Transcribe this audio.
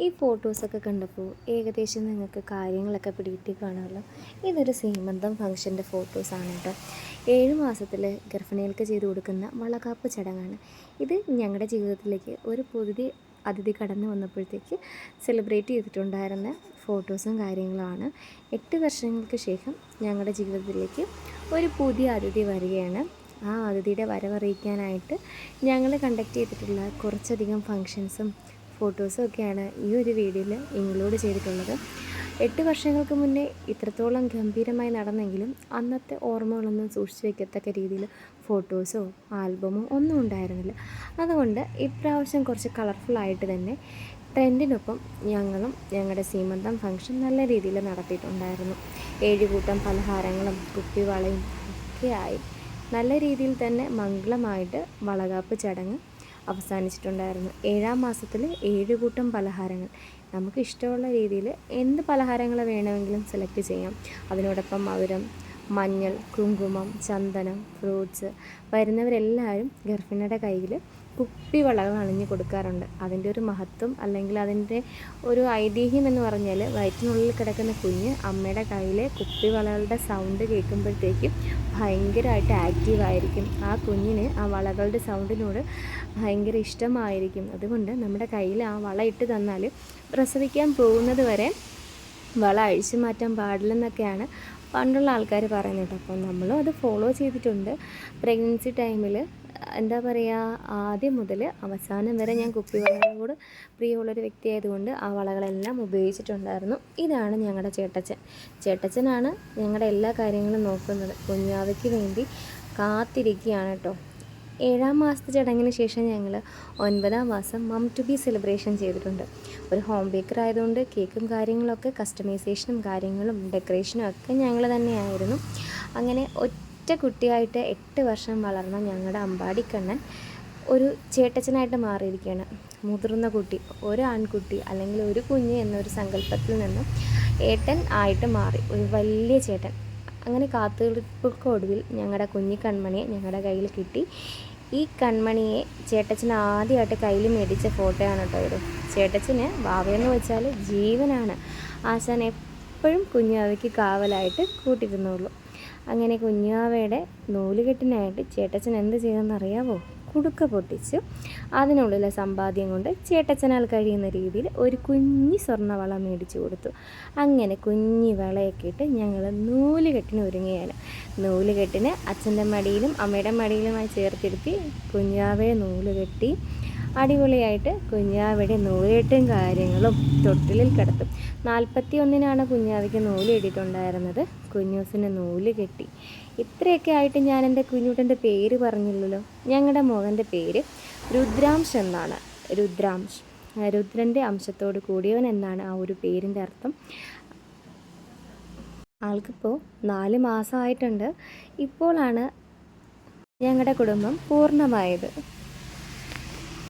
ഈ ഫോട്ടോസൊക്കെ കണ്ടപ്പോൾ ഏകദേശം നിങ്ങൾക്ക് കാര്യങ്ങളൊക്കെ പിടികിട്ടി കാണുമല്ലോ. ഇതൊരു സീമന്തം ഫംഗ്ഷന്റെ ഫോട്ടോസാണ് കേട്ടോ. ഏഴ് മാസത്തിൽ ഗർഭിണികൾക്ക് ചെയ്തു കൊടുക്കുന്ന വളകാപ്പ് ചടങ്ങാണ്. ഇത് ഞങ്ങളുടെ ജീവിതത്തിലേക്ക് ഒരു പുതിയ അതിഥി കടന്നു വന്നപ്പോഴത്തേക്ക് സെലിബ്രേറ്റ് ചെയ്തിട്ടുണ്ടായിരുന്ന ഫോട്ടോസും കാര്യങ്ങളുമാണ്. എട്ട് വർഷങ്ങൾക്ക് ശേഷം ഞങ്ങളുടെ ജീവിതത്തിലേക്ക് ഒരു പുതിയ അതിഥി വരികയാണ്. ആ അതിഥിയുടെ വരവറിയിക്കാനായിട്ട് ഞങ്ങൾ കണ്ടക്ട് ചെയ്തിട്ടുള്ള കുറച്ചധികം ഫങ്ഷൻസും ഫോട്ടോസും ഒക്കെയാണ് ഈ ഒരു വീഡിയോയിൽ ഇൻക്ലൂഡ് ചെയ്തിട്ടുള്ളത്. എട്ട് വർഷങ്ങൾക്ക് മുന്നേ ഇത്രത്തോളം ഗംഭീരമായി നടന്നെങ്കിലും അന്നത്തെ ഓർമ്മകളൊന്നും സൂക്ഷിച്ചു വയ്ക്കത്തക്ക രീതിയിൽ ഫോട്ടോസോ ആൽബമോ ഒന്നും ഉണ്ടായിരുന്നില്ല. അതുകൊണ്ട് ഇപ്രാവശ്യം കുറച്ച് കളർഫുള്ളായിട്ട് തന്നെ ട്രെൻഡിനൊപ്പം ഞങ്ങളും ഞങ്ങളുടെ സീമന്തം ഫംഗ്ഷൻ നല്ല രീതിയിൽ നടത്തിയിട്ടുണ്ടായിരുന്നു. ഏഴുകൂട്ടം പലഹാരങ്ങളും കുപ്പിവളയും ഒക്കെയായി നല്ല രീതിയിൽ തന്നെ മംഗളമായിട്ട് വളകാപ്പ് ചടങ്ങ് അവസാനിച്ചിട്ടുണ്ടായിരുന്നു. ഏഴാം മാസത്തിൽ ഏഴ് കൂട്ടം പലഹാരങ്ങൾ. നമുക്ക് ഇഷ്ടമുള്ള രീതിയിൽ എന്ത് പലഹാരങ്ങൾ വേണമെങ്കിലും സെലക്ട് ചെയ്യാം. അതിനോടൊപ്പം മധുരം മഞ്ഞൾ കുങ്കുമം ചന്ദനം ഫ്രൂട്ട്സ് വരുന്നവരെല്ലാവരും ഗർഭിണിയുടെ കയ്യിൽ കുപ്പിവളകൾ അണിഞ്ഞു കൊടുക്കാറുണ്ട്. അതിന്റെ ഒരു മഹത്വം അല്ലെങ്കിൽ അതിന്റെ ഒരു ഐതിഹ്യം എന്ന് പറഞ്ഞാൽ വയറ്റിനുള്ളിൽ കിടക്കുന്ന കുഞ്ഞ് അമ്മയുടെ കയ്യിലെ കുപ്പിവളകളുടെ സൗണ്ട് കേൾക്കുമ്പോഴത്തേക്കും ഭയങ്കരമായിട്ട് ആക്റ്റീവായിരിക്കും ആ കുഞ്ഞിന് ആ വളകളുടെ സൗണ്ടിനോട് ഭയങ്കര ഇഷ്ടമായിരിക്കും. അതുകൊണ്ട് നമ്മുടെ കയ്യിൽ ആ വള ഇട്ട് തന്നാൽ പ്രസവിക്കാൻ പോകുന്നത് വരെ വള അഴിച്ചു മാറ്റാൻ പാടില്ലെന്നൊക്കെയാണ് പണ്ടുള്ള ആൾക്കാർ പറയുന്നുണ്ട് അപ്പോൾ നമ്മളും അത് ഫോളോ ചെയ്തിട്ടുണ്ട്. പ്രഗ്നൻസി ടൈമിൽ എന്താ പറയുക ആദ്യം മുതൽ അവസാനം വരെ ഞാൻ കുപ്പി വളകളും കൂടെ പ്രിയമുള്ളൊരു വ്യക്തി ആയതുകൊണ്ട് ആ വളകളെല്ലാം ഉപയോഗിച്ചിട്ടുണ്ടായിരുന്നു. ഇതാണ് ഞങ്ങളുടെ ചേട്ടച്ചൻ. ചേട്ടച്ചനാണ് ഞങ്ങളുടെ എല്ലാ കാര്യങ്ങളും നോക്കുന്നത്. കുഞ്ഞാവയ്ക്ക് വേണ്ടി കാത്തിരിക്കുകയാണ് കേട്ടോ. ഏഴാം മാസത്തെ ചടങ്ങിന് ശേഷം ഞങ്ങൾ ഒൻപതാം മാസം മം ടു ബി സെലിബ്രേഷൻ ചെയ്തിട്ടുണ്ട്. ഒരു ഹോം ബേക്കർ ആയതുകൊണ്ട് കേക്കും കാര്യങ്ങളൊക്കെ കസ്റ്റമൈസേഷനും കാര്യങ്ങളും ഡെക്കറേഷനും ഒക്കെ ഞങ്ങൾ തന്നെയായിരുന്നു. അങ്ങനെ ഒറ്റ കുട്ടിയായിട്ട് എട്ട് വർഷം വളർന്ന ഞങ്ങളുടെ അമ്പാടിക്കണ്ണൻ ഒരു ചേട്ടച്ചനായിട്ട് മാറിയിരിക്കുകയാണ് മുതിർന്ന കുട്ടി ഒരു ആൺകുട്ടി അല്ലെങ്കിൽ ഒരു കുഞ്ഞ് എന്നൊരു സങ്കല്പത്തിൽ നിന്ന് ഏട്ടൻ ആയിട്ട് മാറി. ഒരു വലിയ ചേട്ടൻ. അങ്ങനെ കാത്തുകൾക്കൊടുവിൽ ഞങ്ങളുടെ കുഞ്ഞി കൺമണിയെ ഞങ്ങളുടെ കയ്യിൽ കിട്ടി. ഈ കൺമണിയെ ചേട്ടച്ചൻ ആദ്യമായിട്ട് കയ്യിൽ മേടിച്ച ഫോട്ടോയാണ് കേട്ടോ ഇത്. ചേട്ടച്ചന് വാവയെന്ന് വെച്ചാൽ ജീവനാണ്. ആശാൻ എപ്പോഴും കുഞ്ഞാവയ്ക്ക് കാവലായിട്ട് കൂട്ടിരുന്നുള്ളൂ അങ്ങനെ കുഞ്ഞാവയുടെ നൂലുകെട്ടിനായിട്ട് ചേട്ടച്ചൻ എന്ത് ചെയ്തെന്നറിയാവോ? കുടുക്ക പൊട്ടിച്ച് അതിനുള്ളിലെ സമ്പാദ്യം കൊണ്ട് ചേട്ടച്ചനാൽ കഴിയുന്ന രീതിയിൽ ഒരു കുഞ്ഞി സ്വർണവള മേടിച്ചു കൊടുത്തു. അങ്ങനെ കുഞ്ഞി വളയൊക്കെ ഇട്ട് ഞങ്ങൾ നൂലുകെട്ടിന് ഒരുങ്ങുകയാണ്. നൂലുകെട്ടിന് അച്ഛന്റെ മടിയിലും അമ്മയുടെ മടിയിലുമായി ചേർത്തിരുത്തി കുഞ്ഞാവയെ നൂലുകെട്ടി അടിപൊളിയായിട്ട് കുഞ്ഞാവിടെ നൂലിട്ടും കാര്യങ്ങളും തൊട്ടിലിൽ കിടത്തും. നാൽപ്പത്തി ഒന്നിനാണ് കുഞ്ഞാവയ്ക്ക് നൂൽ ഇട്ടിട്ടുണ്ടായിരുന്നത്. കുഞ്ഞൂസിന് നൂൽ കെട്ടി. ഇത്രയൊക്കെ ആയിട്ട് ഞാൻ എന്റെ കുഞ്ഞുട്ടന്റെ പേര് പറഞ്ഞില്ലല്ലോ? ഞങ്ങളുടെ മോഹന്റെ പേര് രുദ്രാംശ് എന്നാണ്. രുദ്രാംശ്. രുദ്രന്റെ അംശത്തോട് കൂടിയവൻ എന്നാണ് ആ ഒരു പേരിന്റെ അർത്ഥം. ആൾക്കിപ്പോൾ നാല് മാസമായിട്ടുണ്ട്. ഇപ്പോഴാണ് ഞങ്ങളുടെ കുടുംബം പൂർണമായത്.